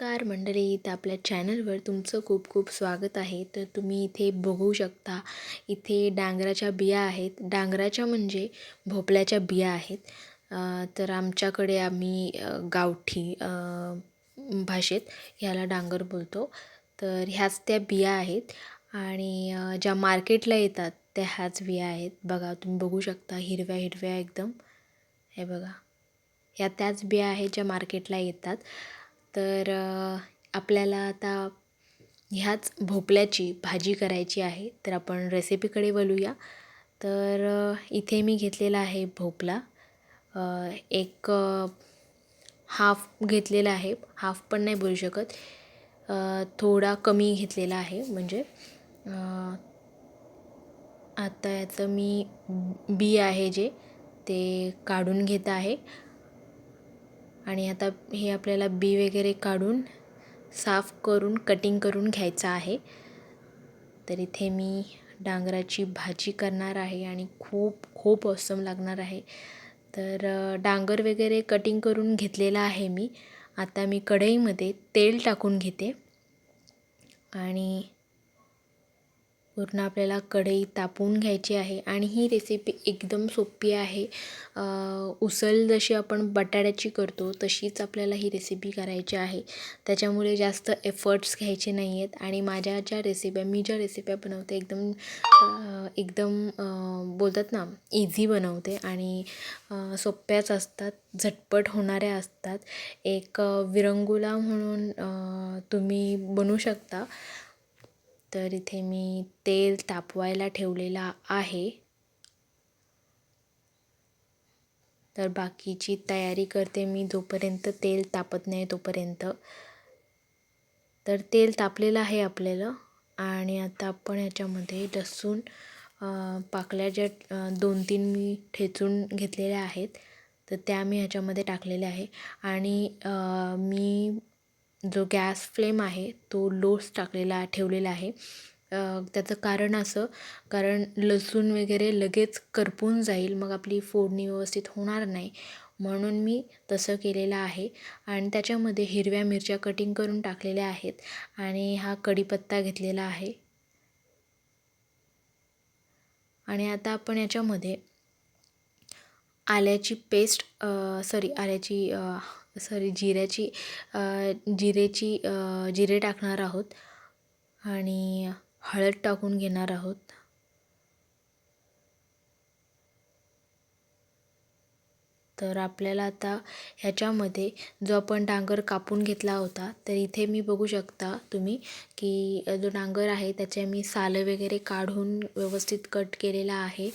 नमस्कार मंडळी तर आपल्या चॅनलवर तुमचं खूप खूप स्वागत आहे. तर तुम्ही इथे बघू शकता इथे डांगराच्या बिया आहेत. डांगराच्या म्हणजे भोपळ्याच्या बिया आहेत. तर आमच्याकडे आम्ही गावठी भाषेत ह्याला डांगर बोलतो. तर ह्याच त्या बिया आहेत आणि ज्या मार्केटला येतात त्या ह्याच बिया आहेत. बघा तुम्ही बघू शकता हिरव्या हिरव्या एकदम. हे बघा. ह्या त्याच बिया आहेत ज्या मार्केटला येतात. तर आपल्याला आता ह्याच भोपळ्याची भाजी करायची आहे तर आपण रेसिपीकडे वळूया. तर इथे मी घेतलेला आहे भोपळा. एक हाफ घेतलेला आहे हाफ पण नाही बोलू शकत. थोडा कमी घेतलेला आहे म्हणजे आता याचं मी बी आहे जे ते काढून घेत आहे. आणि आता हे आपल्याला बी वगैरे काढून साफ करून कटिंग करून घ्यायचं आहे. तर इथे मी डांगराची भाजी करणार आहे आणि खूप खूप औसम लागणार आहे. तर डांगर वगैरे कटिंग करून घेतलेला आहे मी. आता मी कढईमध्ये तेल टाकून घेते. आणि पूर्ण आपल्याला कढई तापवून घ्यायची आहे आणि ही रेसिपी एकदम सोपी आहे. उसल जशी आपण बटाट्याची करतो तशीच आपल्याला ही रेसिपी करायची आहे. त्याच्यामुळे जास्त एफर्ट्स घ्यायचे नाही आहेत आणि माझ्या ज्या रेसिप्या मी ज्या रेसिप्या बनवते एकदम एकदम बोलतात ना इझी बनवते आणि सोप्याच असतात झटपट होणाऱ्या असतात. एक विरंगुला म्हणून तुम्ही बनवू शकता. तर इथे मी तेल तापवायला ठेवलेला आहे. तर बाकीची तयारी करते मी जोपर्यंत तेल तापत नाही तोपर्यंत. तर तेल तापलेलं आहे आपल्याला आणि आता आपण ह्याच्यामध्ये लसूण पाकल्या पाकळ्या ज्या दोन तीन मी ठेचून घेतलेल्या आहेत तर त्या मी ह्याच्यामध्ये टाकलेल्या आहे. आणि मी जो गॅस फ्लेम आहे तो लोच टाकलेला ठेवलेला आहे. त्याचं कारण असं कारण लसूण वगैरे लगेच करपून जाईल मग आपली फोडणी व्यवस्थित होणार नाही. म्हणून मी तसं केलेलं आहे. आणि त्याच्यामध्ये हिरव्या मिरच्या कटिंग करून टाकलेल्या आहेत. आणि हा कढीपत्ता घेतलेला आहे. आणि आता आपण याच्यामध्ये आल्याची पेस्ट सॉरी आल्याची सॉरी जिऱ्याची जिरेची जिरे टाकणार आहोत आणि हळद टाकून घेणार आहोत. तर आपल्याला आता ह्याच्यामध्ये जो आपण डांगर कापून घेतला होता तर इथे मी बघू शकता तुम्ही की जो डांगर आहे त्याचे मी सालं वगैरे काढून व्यवस्थित कट केलेला आहे.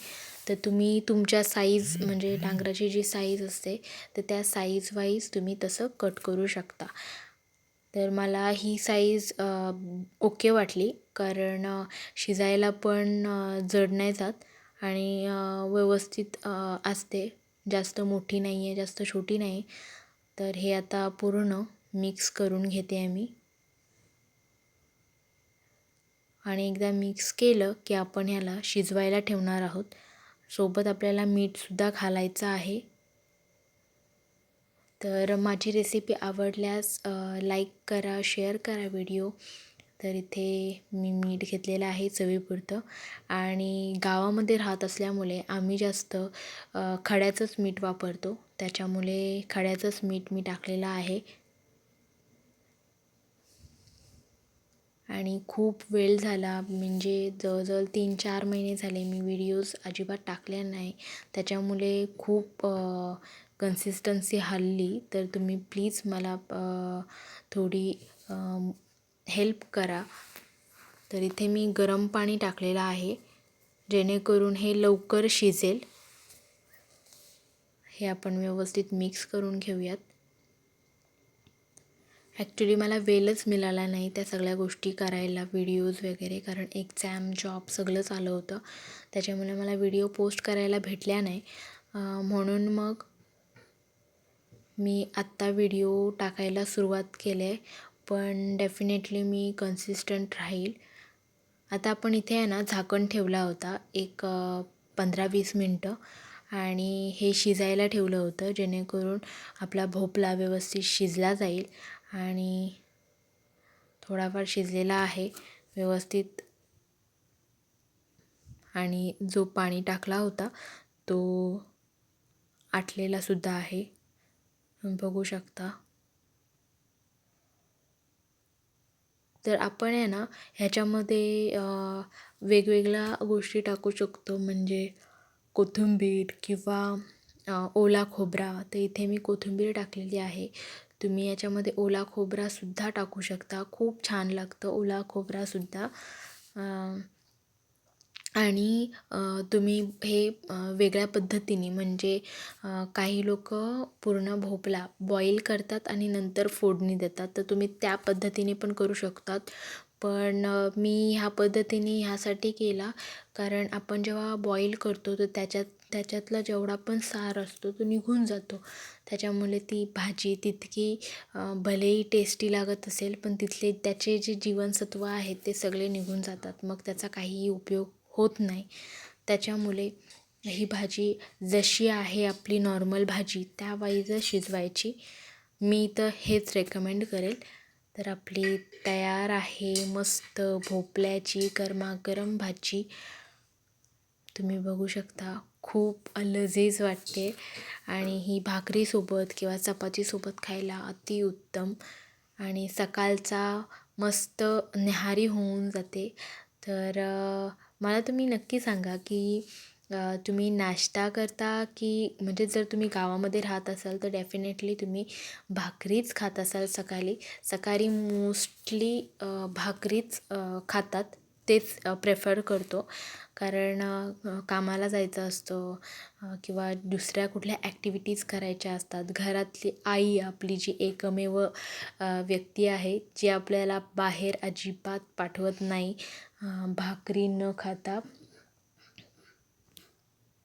तर तुम्ही तुमच्या साईज म्हणजे डांगराची जी साईज असते तर त्या साईज वाईज तुम्ही तसं कट करू शकता. तर मला ही साईज ओके वाटली. कारण शिजायला पण जड नाही जात आणि व्यवस्थित असते. जास्त मोठी नाही आहे जास्त छोटी नाही. तर हे आता पूर्ण मिक्स करून घेते आहे मी आणि एकदा मिक्स केलं की आपण ह्याला शिजवायला ठेवणार आहोत. सोबत आपल्याला मीठसुद्धा घालायचं आहे. तर माझी रेसिपी आवडल्यास लाईक करा शेअर करा व्हिडिओ तर इथे मी मीठ घेतलेलं आहे चवीपुरतं. आणि गावामध्ये राहत असल्यामुळे आम्ही जास्त खड्याचंच मीठ वापरतो. त्याच्यामुळे खड्याचंच मीठ मी टाकलेलं आहे. आणि खूप वेळ झाला. म्हणजे जवळजवळ तीन चार महिने झाले मी व्हिडिओज अजिबात टाकल्या नाही. त्याच्यामुळे खूप कन्सिस्टन्सी हल्ली. तर तुम्ही प्लीज मला थोडी हेल्प करा. तर इथे मी गरम पाणी टाकलेलं आहे. जेणेकरून हे लवकर शिजेल. हे आपण व्यवस्थित मिक्स करून घेऊयात. ॲक्च्युली मला वेळच मिळाला नाही त्या सगळ्या गोष्टी करायला व्हिडिओज वगैरे कारण एक्झाम जॉब सगळंच आलं होतं. त्याच्यामुळे मला व्हिडिओ पोस्ट करायला भेटल्या नाही. म्हणून मग मी आत्ता व्हिडिओ टाकायला सुरुवात केले आहे पण डेफिनेटली मी कन्सिस्टंट राहील. आता आपण इथे आहे ना झाकण ठेवला होता. एक पंधरा वीस मिनटं. आणि हे शिजायला ठेवलं होतं जेणेकरून आपला भोपळा व्यवस्थित शिजला जाईल. आणि थोडाफार शिजलेला आहे. व्यवस्थित आणि जो पाणी टाकला होता तो आटलेला सुद्धा आहे. बघू शकता. तर आपण आहे ना ह्याच्यामध्ये वेगवेगळ्या गोष्टी टाकू शकतो. म्हणजे कोथिंबीर किंवा ओला खोबरा. तर इथे मी कोथिंबीर टाकलेली आहे. तुम्ही याच्यामध्ये ओला खोबरासुद्धा टाकू शकता. खूप छान लागतं ओला खोबरासुद्धा आणि तुम्ही हे वेगळ्या पद्धतीने म्हणजे काही लोक पूर्ण भोपळा बॉईल करतात आणि नंतर फोडणी देतात. तर तुम्ही त्या पद्धतीने पण करू शकतात. पण मी ह्या पद्धतीने ह्यासाठी केला. कारण आपण जेव्हा बॉईल करतो तर त्याच्यात त्याच्यातला जेवढा पण सार असतो तो निघून जातो. त्याच्यामुळे ती भाजी तितकी भलेही टेस्टी लागत असेल पण तिथले त्याचे जे जीवनसत्व आहेत ते सगळे निघून जातात. मग त्याचा काहीही उपयोग होत नाही. त्याच्यामुळे ही भाजी जशी आहे आपली नॉर्मल भाजी त्या वाईजच शिजवायची. मी तर हेच रेकमेंड करेल. तर आपली तयार आहे मस्त भोपळ्याची गरमागरम भाजी. तुम्ही बघू शकता खूप लजीज वाटते. आणि ही भाकरीसोबत किंवा चपातीसोबत खायला अतिउत्तम आणि सकाळचा मस्त न्याहारी होऊन जाते. तर मला तुम्ही नक्की सांगा की तुम्ही नाश्ता करता की म्हणजे जर तुम्ही गावामध्ये राहत असाल तर डेफिनेटली तुम्ही भाकरीच खात असाल सकाळी. सकाळी मोस्टली भाकरीच खातात. तेच प्रेफर करतो. कारण कामाला जायचं असतं किंवा दुसऱ्या कुठल्या ॲक्टिव्हिटीज करायच्या असतात. घरातली आई आपली जी एकमेव व्यक्ती आहे जी आपल्याला बाहेर अजिबात पाठवत नाही भाकरी न खाता.